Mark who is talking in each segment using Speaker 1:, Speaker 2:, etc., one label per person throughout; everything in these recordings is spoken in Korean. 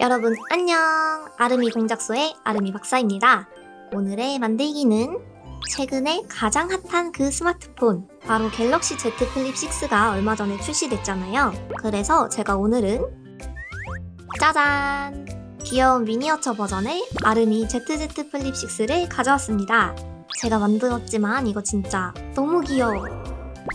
Speaker 1: 여러분 안녕. 아름이 공작소의 아름이 박사입니다. 오늘의 만들기는 최근에 가장 핫한 그 스마트폰 바로 갤럭시 Z 플립 6가 얼마 전에 출시됐잖아요. 그래서 제가 오늘은 짜잔! 귀여운 미니어처 버전의 아름이 ZZ 플립 6를 가져왔습니다. 제가 만들었지만 이거 진짜 너무 귀여워.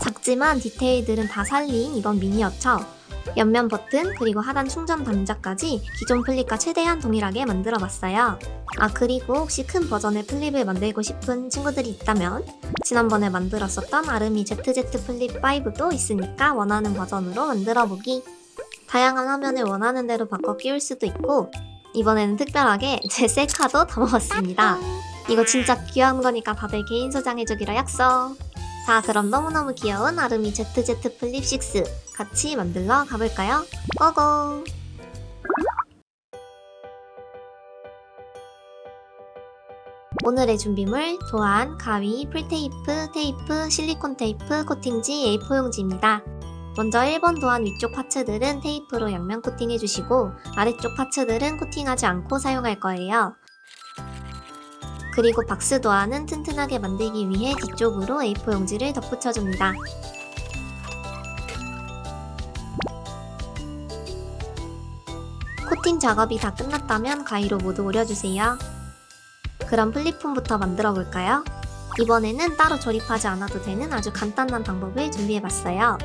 Speaker 1: 작지만 디테일들은 다 살린 이번 미니어처 옆면 버튼 그리고 하단 충전 단자까지 기존 플립과 최대한 동일하게 만들어 봤어요. 아 그리고 혹시 큰 버전의 플립을 만들고 싶은 친구들이 있다면 지난번에 만들었었던 아르미 ZZ 플립 5도 있으니까 원하는 버전으로 만들어 보기. 다양한 화면을 원하는 대로 바꿔 끼울 수도 있고 이번에는 특별하게 제 셀카도 담아봤습니다. 이거 진짜 귀여운 거니까 다들 개인 소장해주기로 약속. 자 그럼 너무너무 귀여운 아르미 ZZ 플립 6 같이 만들러 가볼까요? 고고! 오늘의 준비물 도안, 가위, 풀테이프, 테이프, 실리콘 테이프, 코팅지, A4용지입니다. 먼저 1번 도안 위쪽 파츠들은 테이프로 양면 코팅해주시고 아래쪽 파츠들은 코팅하지 않고 사용할 거예요. 그리고 박스 도안은 튼튼하게 만들기 위해 뒤쪽으로 A4 용지를 덧붙여줍니다. 코팅 작업이 다 끝났다면 가위로 모두 오려주세요. 그럼 플립폼부터 만들어 볼까요? 이번에는 따로 조립하지 않아도 되는 아주 간단한 방법을 준비해봤어요.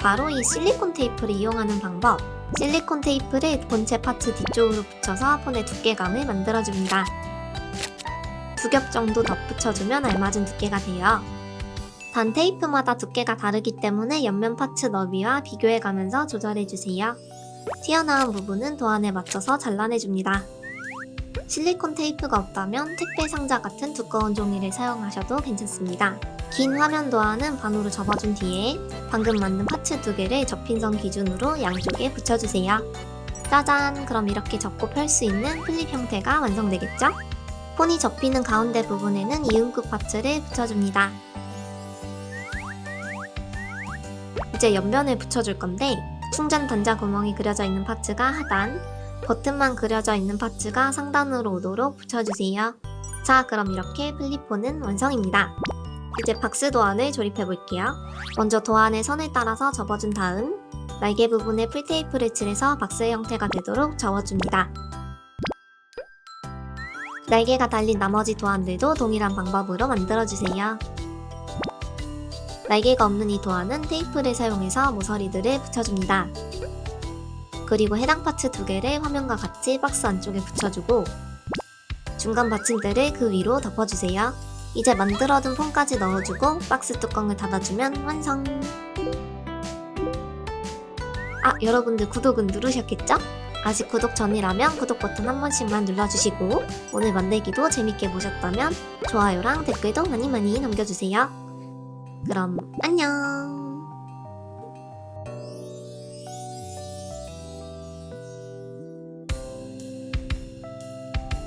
Speaker 1: 바로 이 실리콘 테이프를 이용하는 방법. 실리콘 테이프를 본체 파츠 뒤쪽으로 붙여서 폰의 두께감을 만들어줍니다. 두 겹 정도 덧붙여주면 알맞은 두께가 돼요. 단 테이프마다 두께가 다르기 때문에 옆면 파츠 너비와 비교해가면서 조절해주세요. 튀어나온 부분은 도안에 맞춰서 잘라내줍니다. 실리콘 테이프가 없다면 택배 상자 같은 두꺼운 종이를 사용하셔도 괜찮습니다. 긴 화면 도안은 반으로 접어준 뒤에 방금 만든 파츠 두 개를 접힌 선 기준으로 양쪽에 붙여주세요. 짜잔! 그럼 이렇게 접고 펼 수 있는 플립 형태가 완성되겠죠? 폰이 접히는 가운데 부분에는 이음극 파츠를 붙여줍니다. 이제 옆면을 붙여줄 건데 충전 단자 구멍이 그려져 있는 파츠가 하단, 버튼만 그려져 있는 파츠가 상단으로 오도록 붙여주세요. 자, 그럼 이렇게 플립폰은 완성입니다. 이제 박스 도안을 조립해 볼게요. 먼저 도안의 선을 따라서 접어준 다음 날개 부분에 풀테이프를 칠해서 박스의 형태가 되도록 접어줍니다. 날개가 달린 나머지 도안들도 동일한 방법으로 만들어주세요. 날개가 없는 이 도안은 테이프를 사용해서 모서리들을 붙여줍니다. 그리고 해당 파츠 두 개를 화면과 같이 박스 안쪽에 붙여주고 중간 받침대를 그 위로 덮어주세요. 이제 만들어둔 폰까지 넣어주고 박스 뚜껑을 닫아주면 완성! 아, 여러분들 구독은 누르셨겠죠? 아직 구독 전이라면 구독 버튼 한 번씩만 눌러주시고 오늘 만들기도 재밌게 보셨다면 좋아요랑 댓글도 많이 많이 남겨주세요. 그럼 안녕!